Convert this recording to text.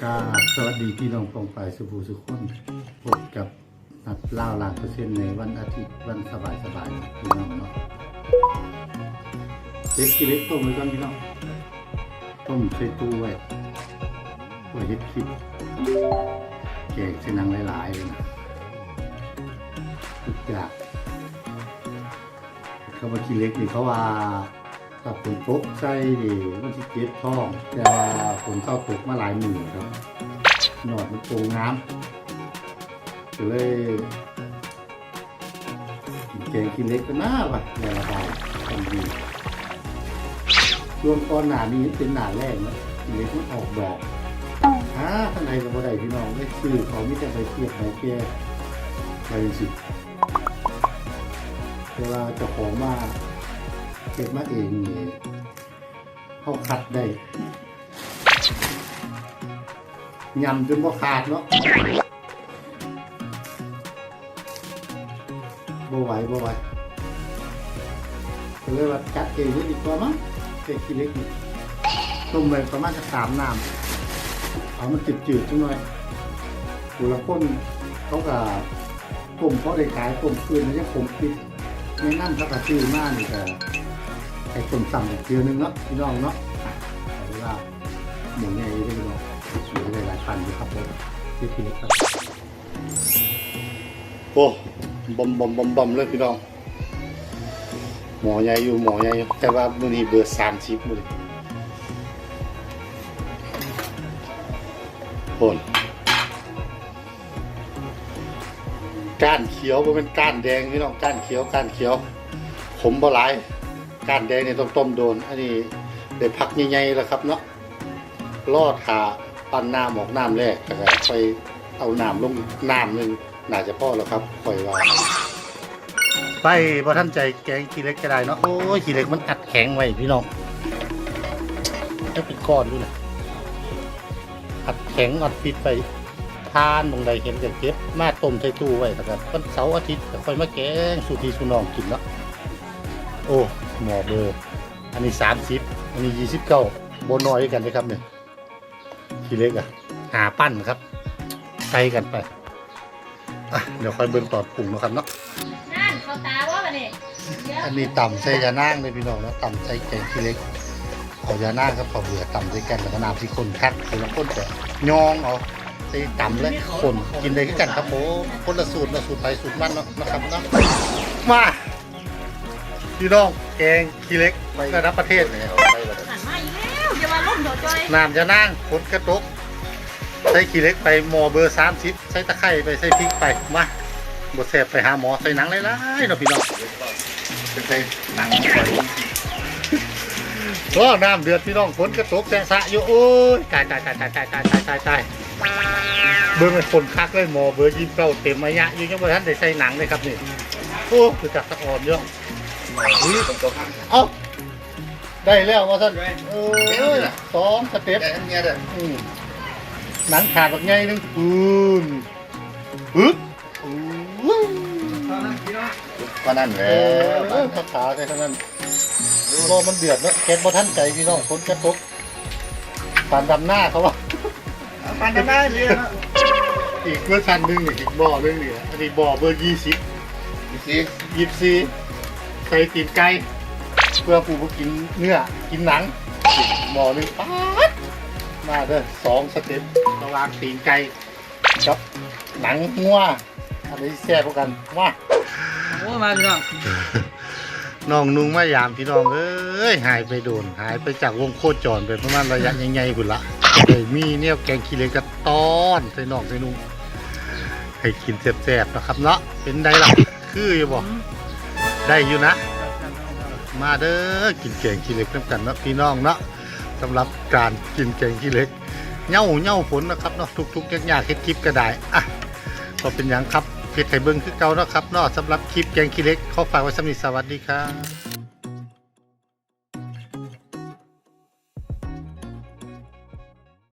พี่น้องปองไปสุภูสุขคนพบกับนัดเล่าลานเปอร์เซ็นต์ในวันอาทิตย์วันสบายสบายพี่น้องเนาะเล็กกี่เล็กต้มไว้ก่อนพี่น้องต้มใส่ตู้ไว้ไว้เฮ็ดคลิปแกงใส่หนังหลายๆเลยนะทุกอย่างเขามากินเล็กนี่เขาว่า ถ้าฝนตกใส่ดิมันสิเจ็บท้องแต่ว่าฝนเข้าตกมาหลายหมื่นครับหนอดมันโป่งน้ำก็เลยกินแกงกินเล็กก็น่าว่ะในระบายทันดีรวมตอนหนานี้เป็นหนาแรกนะกินเล็กมันออกดอกฮะข้างในกับบัไดพี่น้องไม่ซื้อเขาไม่แต่ไปเทียบไปแก่ไปสิเวลาจ้าของมา เก็บมาเองนี่เขาคัดได้ยำจนบ่ขาดเนาะบ่ไหวบ่ไหวก็เลยว่าจัดเองเลยดีกว่ามั้งเด็กขี้เล็กนี่ต้มไปประมาณสักสามน้ำเอามันจืดๆจังหน่อยผู้ละคนเขาก็ต้มเขาได้ขายต้มคืนแล้วยังผมคิดในนั่นเขาก็ซื้อมากนี่ก็ ไอ้ต้มสั่งอีกเดียวนึงเนาะพี่น้องเนาะเอาเวลาหมูใหญ่ได้พี่น้องอยู่ได้หลายพันอยู่ครับผมที่พินิจครับโอ้บอมบอมบอมบอมเลยพี่น้องหมอใหญ่อยู่หมอใหญ่อยู่แต่ว่ามือนี้เบอร์สามสิบมื้อนี้โอนก้านเขียวบ่เป็นก้านแดงพี่น้องก้านเขียวก้านเขียวขมบ่หลาย กานแดงเนี่ยต้องต้มโดน อันนี้ได้พักใหญ่ๆแล้วครับเนาะลอดขาปั้นน้ำออกน้ำแรกแล้วก็ค่อยเอาน้ำลงน้ำหนึ่งน่าจะพอแล้วครับค่อยว่าไปพอท่านใจแกงขี้เล็กก็ได้เนาะโอ้ยขี้เล็กมันอัดแข็งไว้พี่น้องจะเป็นก้อนด้วยนะอัดแข็งอัดปิดไปทานตรงใดเห็นกันเก็บมาต้มใส่ตู้ไว้แล้วก็วันเสาร์อาทิตย์ค่อยมาแกงสูตรีสูน้องกินเนาะโอ้ หมอเบอร์อันนี้สามสิบอันนี้ยี่สิบเก้าโบน้อยกันนะครับเนี่ยทีเล็กอะหาปั้นครับใส่กันไปอะเดี๋ยวค่อยเบิ่งตอดปรุงนะครับเนาะนั่นเขาตาว่าบันนี้เดี๋ยวอันนี้ต่ำใส่ยานั่งเลยพี่น้องแล้วต่ำใส่แกงทีเล็กเอายานั่งกับข้าวเบื่อต่ำใส่กันแล้วก็น้ำที่คนคัดคือแล้วคนจะยองเอาใส่ต่ำและคนกินได้คือกันครับผมคนละสูตรละสูตรไปสูตรมันเนาะนะครับเนาะมา พี่น้องแกงทีเล็กระดับประเทศเนี่ยหันมาอีกแล้วอย่ามาล้มเดี๋ยวจอยน้ำจะนั่งฝนกระตกใส่ขี้เหล็กไปหมอเบอร์สามสิบใส่ตะไคร้ไปใส่พริกไปมาบดแสบไปหาหมอใส่หนังเลยล่ะเนาะพี่น้องเป็นไงหนังไปก็น้ำเดือดพี่น้องฝนกระตกแสงสะอยู่โอ้ยตายตายตายตายตายตายตายตายตายเบอร์มันคนคักเลยหมอเบอร์ยี่สิบเก้าเต็มอายะอยู่ยังบ่ทันได้ใส่หนังเลยครับนี่โอ้คือจับตะอ่อนเยอะ เอ้าได้แล้วว่าท่านเออสองสเต็ปอืมหนังขาดแบบไงนึงอืนปึ๊บอู้ก็นั่นแหเอละอขาขาใช่ทั้งนั้นก็มันเดือดเนอะแกนบอท่านใจพี่น้องคนกระตกปานดำหน้าเขาว่าปันจะได้เลยนะอีกเวอร์ชันหนึ่งอีกบ่อหนึงนี่อันนี้บ่อเบอร์ยี่สิบสิยี่สิบสี่ ใส่ตีนไก่เพื่อปูกินเนื้อกินหนังบ่อหนึ่งป๊าดมาเด้อสองสเต็ประหว่างตีนไก่กับหนังงัวอันนี้แซ่บกว่ากันมาโอ้มาพี่น้องน้องนุ่งมายามพี่น้องเอ้ยหายไปโดน หายไปจากวงโคจรไปประมาณระยะใหญ่ๆพุ่นละเลยมีเนี่ยแกงขี้เหล็กกระต้อนใส่น้องใส่นุ่งให้กินแซ่บๆนะครับเนาะเป็นไดล่ะคืออยู่บ่ได้อยู่นะ มาเด้อกินแกงขี้เหล็กน้ำกันเนาะพี่น้องเนาะสำหรับการกินแกงขี้เหล็กเหย่าเหย่าฝนนะครับเนาะทุกๆยากๆเฮ็ดคลิปก็ได้อะก็เป็นอย่างครับเพจไข่เบิ้งคือเก่าเนาะครับเนาะสำหรับคลิปแกงขี้เหล็กขอฝากไว้สำหรับสวัสดีครับ